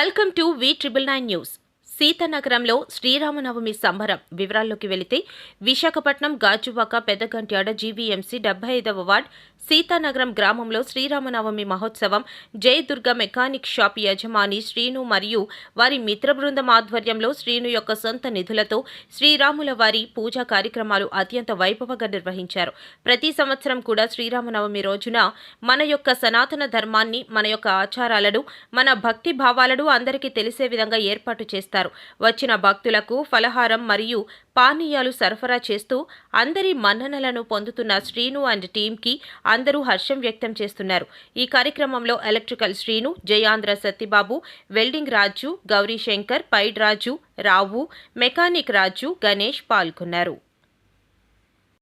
Welcome to V999 News. సీతానగరంలో Sri Rama Navami సంబరం. వివరాల్లోకి వెళితే విశాఖపట్నం గాజువాక పెద్దగంట్యాడ జీవీఎంసీ డెబ్బై ఐదవ వార్డ్ సీతానగరం గ్రామంలో శ్రీరామనవమి మహోత్సవం జై దుర్గ మెకానిక్ షాప్ యజమాని శ్రీను మరియు వారి మిత్ర బృందం ఆధ్వర్యంలో శ్రీను యొక్క సొంత నిధులతో శ్రీరాముల వారి పూజా కార్యక్రమాలు అత్యంత వైభవంగా నిర్వహించారు. ప్రతి సంవత్సరం కూడా శ్రీరామనవమి రోజున మన యొక్క సనాతన ధర్మాన్ని మన యొక్క ఆచారాలను మన భక్తి భావాలను అందరికీ తెలిసే విధంగా ఏర్పాటు చేస్తారు. వచ్చిన భక్తులకు ఫలహారం మరియు పానీయాలు సరఫరా చేస్తూ అందరి మన్ననలను పొందుతున్న శ్రీను అండ్ టీంకి అందరూ హర్షం వ్యక్తం చేస్తున్నారు. ఈ కార్యక్రమంలో ఎలక్ట్రికల్ శ్రీను జయాంధ్ర సత్యబాబు వెల్డింగ్ రాజు గౌరీ శంకర్ పైడ్ రాజు రావు మెకానిక్ రాజు గణేష్ పాల్గొన్నారు.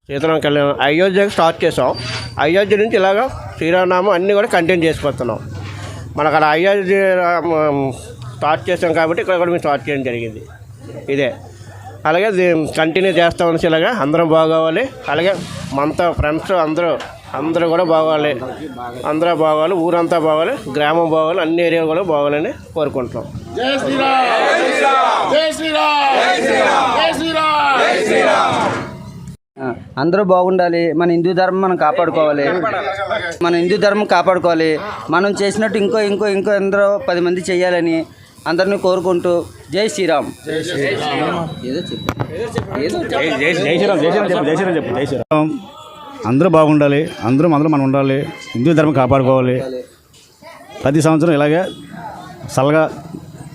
సీతారాం కళ్యాణం. అయోధ్యకి స్టార్ట్ చేసాం అయోధ్య నుంచి ఇలాగ శ్రీరామనామం అన్నీ కూడా కంటిన్యూ చేసుకొస్తున్నాం మనకు అలా అయోధ్య స్టార్ట్ చేసాం కాబట్టి ఇక్కడ కూడా మేము స్టార్ట్ చేయడం జరిగింది. ఇదే. అలాగే కంటిన్యూ చేస్తాం అనేసి ఇలాగా అందరం బాగోవాలి. అలాగే మనతో ఫ్రెండ్స్ అందరూ అందరూ కూడా బాగోవాలి. అందరూ బాగోవాలి ఊరంతా బాగోవాలి గ్రామం బాగోవాలి అన్ని ఏరియాలు కూడా బాగోవాలని కోరుకుంటున్నాం. జై శ్రీరామ్! జై శ్రీరామ్! జై శ్రీరామ్! జై శ్రీరామ్! ఆ, అందరూ బాగుండాలి. మన హిందూ ధర్మం మనం కాపాడుకోవాలి. మన హిందూ ధర్మం కాపాడుకోవాలి. మనం చేసినట్టు ఇంకో ఇంకో ఇంకో అందరూ పది మంది చేయాలని అందరినీ కోరుకుంటూ జై శ్రీరామ్. ఏదో చెప్పు. ఏదో అందరూ బాగుండాలి అందరూ అందరూ మనం ఉండాలి హిందూ ధర్మం కాపాడుకోవాలి. ప్రతి సంవత్సరం ఇలాగే చల్లగా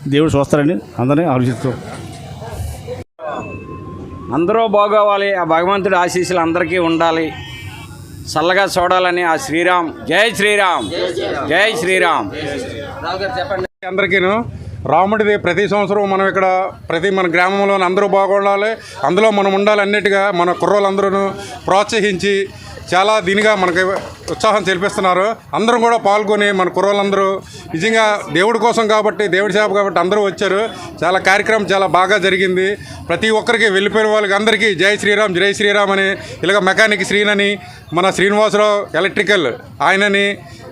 దేవుడు చూస్తారని అందరినీ ఆలోచిస్తూ. అందరూ బాగోవాలి ఆ భగవంతుడి ఆశీస్సులు అందరికీ ఉండాలి. చల్లగా చూడాలని ఆ శ్రీరామ్. జై శ్రీరామ్. జై శ్రీరామ్. చెప్పండి. అందరికీను రాముడిది ప్రతి సంవత్సరం మనం ఇక్కడ ప్రతి మన గ్రామంలో అందరూ బాగుండాలి అందులో మనం ఉండాలి అన్నిటిగా మన కుర్రోళ్ళందరూ ప్రోత్సహించి చాలా దీనిగా మనకి ఉత్సాహం తెలిపిస్తున్నారు. అందరం కూడా పాల్గొని మన కుర్రోళ్ళందరూ నిజంగా దేవుడి కోసం కాబట్టి దేవుడి సేవ కాబట్టి అందరూ వచ్చారు. చాలా కార్యక్రమం చాలా బాగా జరిగింది. ప్రతి ఒక్కరికి వెళ్ళిపోయిన వాళ్ళకి అందరికీ జై శ్రీరామ్ జై శ్రీరామ్ అని ఇలాగ మెకానిక్ శ్రీనని మన శ్రీనివాసరావు ఎలక్ట్రికల్ ఆయనని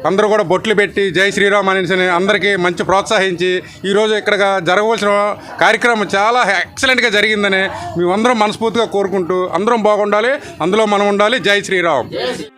అందరూ కూడా బొట్లు పెట్టి జై శ్రీరామ్ అనేసి అందరికీ మంచి ప్రోత్సహించి ఈరోజు ఇక్కడ జరగవలసిన కార్యక్రమం చాలా ఎక్సలెంట్గా జరిగిందని మేమందరం మనస్ఫూర్తిగా కోరుకుంటూ అందరం బాగుండాలి. అందులో మనం ఉండాలి. జై శ్రీరామ్. Yes.